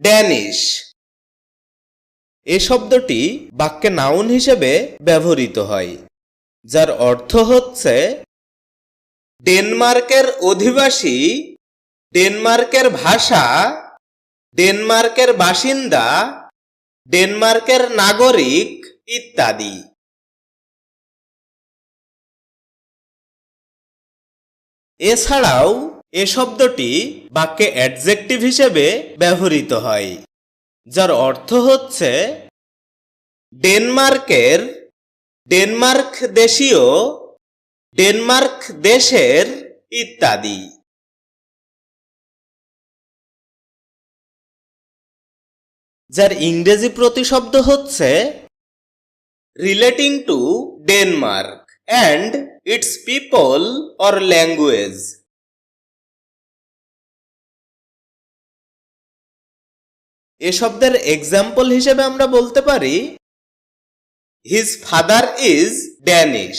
Danish. এ শব্দটি বাক্যে noun হিসেবে ব্যবহৃত হয়, যার অর্থ হচ্ছে, ডেনমার্কের অধিবাসী, ডেনমার্কের ভাষা, ডেনমার্কের বাসিন্দা, ডেনমার্কের নাগরিক, ইত্যাদি। এছাড়াও এ শব্দটি বাক্যে অ্যাডজেক্টিভ হিসেবে ব্যবহৃত হয়, যার অর্থ হচ্ছে ডেনমার্কের, ডেনমার্ক দেশীয়, ডেনমার্ক দেশের ইত্যাদি। যার ইংরেজি প্রতিশব্দ হচ্ছে relating to Denmark and its people or language এ শব্দের এক্সাম্পল হিসেবে আমরা বলতে পারি হিজ ফাদার ইজ ড্যানিশ